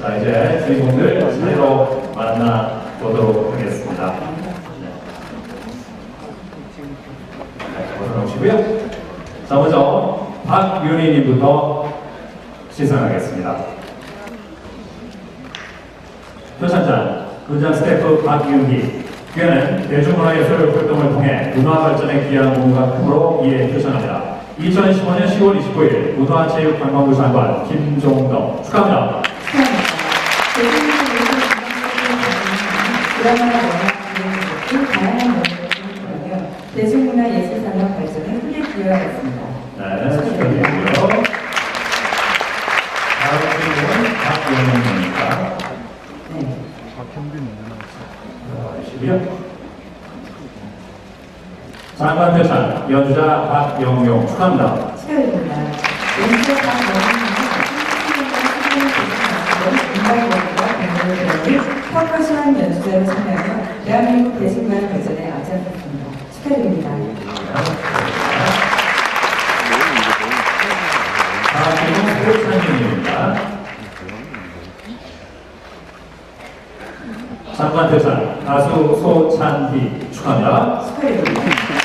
자, 이제 주인공들 차례로 만나보도록 하겠습니다. 네. 네, 벗어나오시고요. 자, 먼저 박윤희님부터 시상하겠습니다. 표창장, 군장 스태프 박윤희. 그는 대중문화예술 활동을 통해 문화 발전에 기여한 공과 크로 이에 표창합니다. 2015년 10월 29일 문화체육관광부 장관 김종덕 축하합니다. 대중문화 예술 산업 발전에 크게 기여하였습니다. 네, 축하드리고요. 다음. 네. 들어가시고요. 장관 표창 연주자 박영용 축하합니다. 축하드립니다. 연주자 박영훈은 퍼커션 연주자로 참여하여 대한민국 대중문화 발전에 앞장섰습니다. 축하드립니다. 다음 주인공 소찬님입니다. 장관 표창 가수 소찬희 축하합니다. 축하드립니다.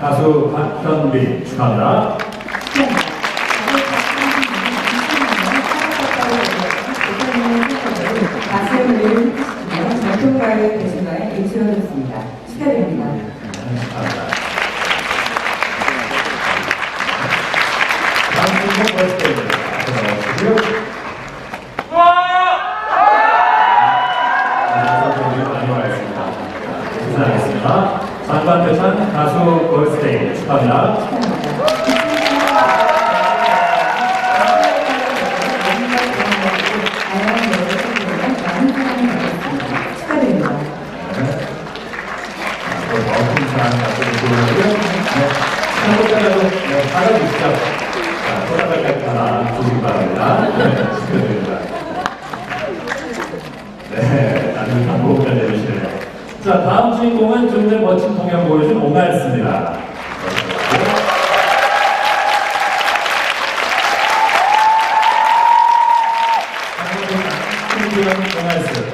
가수 박현빈 축하합니다. 가수를 전통가요 대중가에 인출하셨습니다. 축하드립니다. 축하합니다. 자, 다음 주인공은 좀 전에 멋진 공연 보여준. 옹알스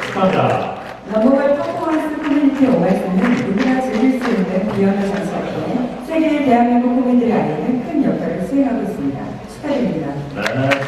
축하합니다. 넘버원 퍼포먼스 커뮤니티 오마이스는 누구나 즐길 수 있는 비언을 장사하기에 세계의 대한민국 국민들이 알리는 큰 역할을 수행하고 있습니다. 축하드립니다. 네,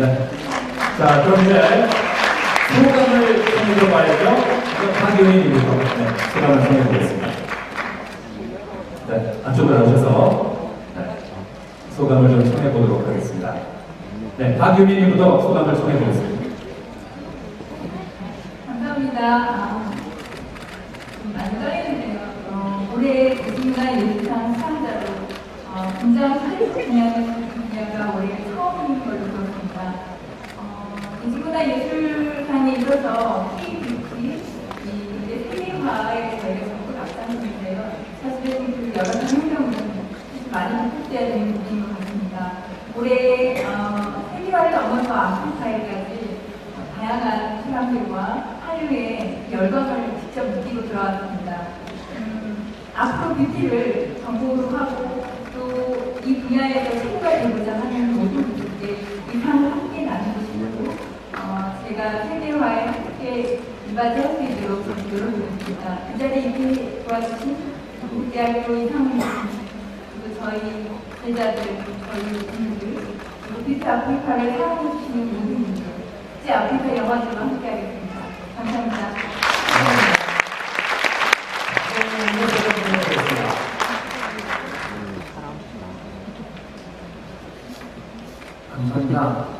네. 자, 그럼 이제 소감을 청해 봐야죠. 박유인님부터 네, 소감을 청해 보겠습니다. 네, 안쪽으로 나오셔서 네, 소감을 좀 청해 보도록 하겠습니다. 네, 박유민님부터 소감을 청해 보겠습니다. 감사합니다. 아, 올해 대중문화 예술상 수상자로 어, 굉장히 분야는 분야가 올해 처음인 걸로 들었습니다. 어, 대중 문화 예술상에 이어서 K-뷰티, 이 이제 세계화에 저희가 적극 앞장서는데요. 사실은 그 여러 사실 많이 복제해야 되는 부분인 것 같습니다. 올해 어, 세계화를 넘어서 아프리카에까지 어, 다양한 사람들과 한류의 열광을 직접 느끼고 들어왔습니다. 음, 앞으로 뷰티를 전공으로 하고 또 이 분야에서 함께 이바지할 수 있도록 좀 노력드리겠습니다. 이 자리에 이렇게 도와주신 이상훈 그리고 저희 제자들, 저희 분들, 비트 아프리카를 사랑해주시는 분들, 제 아프리카 영화들과 함께하겠습니다. 감사합니다. 감사합니다.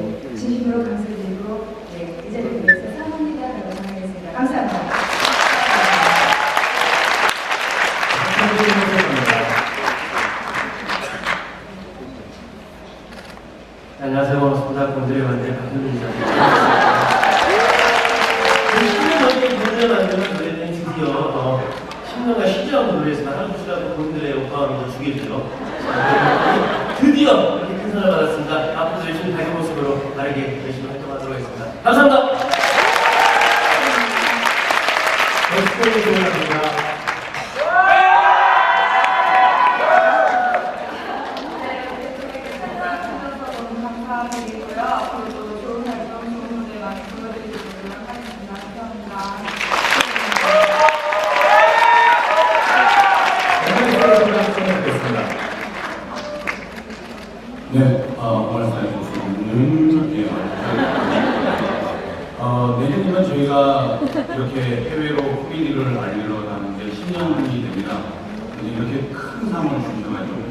쉬지 않고 노래했지만 한국 시라고 곤드레 오빠가 주겠죠. 자, 드디어 이렇게 큰 사랑을 받았습니다. 앞으로도 열심히 밝은 모습으로 바르게 열심히 활동하도록 하겠습니다. 감사합니다. 찾아주셔서 너무 감사드리고요. 앞으로도 좋은 활동, 좋은 무대 많이 보여드리도록 하겠습니다. 감사합니다. 네, 어, 고맙습니다. 오늘은 예, 어, 내년이면 저희가 이렇게 해외로 코미디를 알리러 가는 게 10년이 됩니다. 이렇게 큰 상을 주셔가지고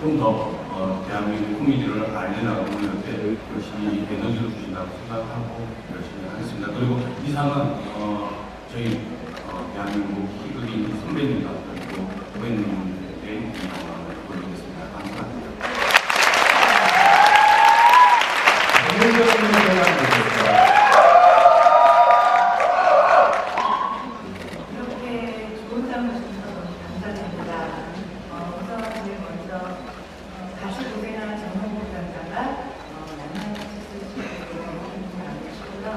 좀더 어, 대한민국 코미디를 알리나가고 이렇게 열심히 에너지를 주신다고 생각하고 열심히 하겠습니다. 그리고 이 상은 어, 저희 어, 대한민국 희극인 선배님과 그리고 후배님들의 이 영광을 보여드리겠습니다. 감사합니다. 이렇게 좋은 상을 주셔서 너무 감사드립니다. 어, 우선 제일 먼저 어, 가수 고생한 정성국 강사가 어, 만나주실 수 있게 되는 안 계시고요.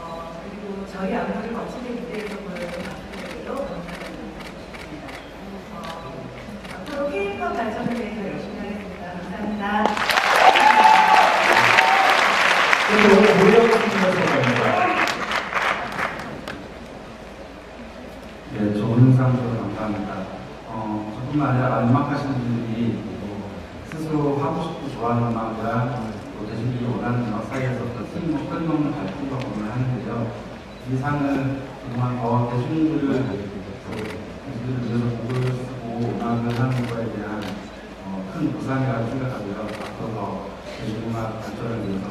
어, 그리고 저희 안무를 거치대 무대에서 보여준 박수들도 감사드립니다. 어, 앞으로 K-pop 발전을 위해서 열심히 하겠습니다. 감사합니다. 네, 좋은 상도 감사합니다. 어, 저 뿐만 아니라 마지막 하시는 분들이 또 스스로 하고 싶고 좋아하는 음악이랑 또 대중들이 원하는 음악 사이에서 또 힘을 끊임없는 발전과 공을 하는데요. 이 상은 정말 어, 대중들을 위해서 곡을 쓰고 음악을 하는 거에 대한 어, 큰 보상이라고 생각하고요. 앞으로 더 대중음악 발전을 위해서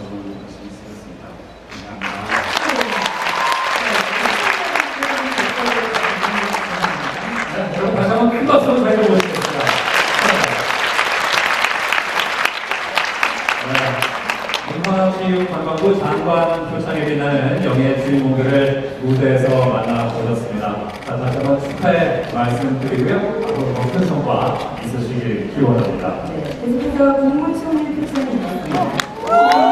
뜻과 표창에 빛나는 영예의 주인공들을 무대에서 만나보셨습니다. 다시 한번 축하의 말씀드리고요. 앞으로 더 큰 성과 있으시길 기원합니다. 네, 계속해서 김문총의 표창입니다.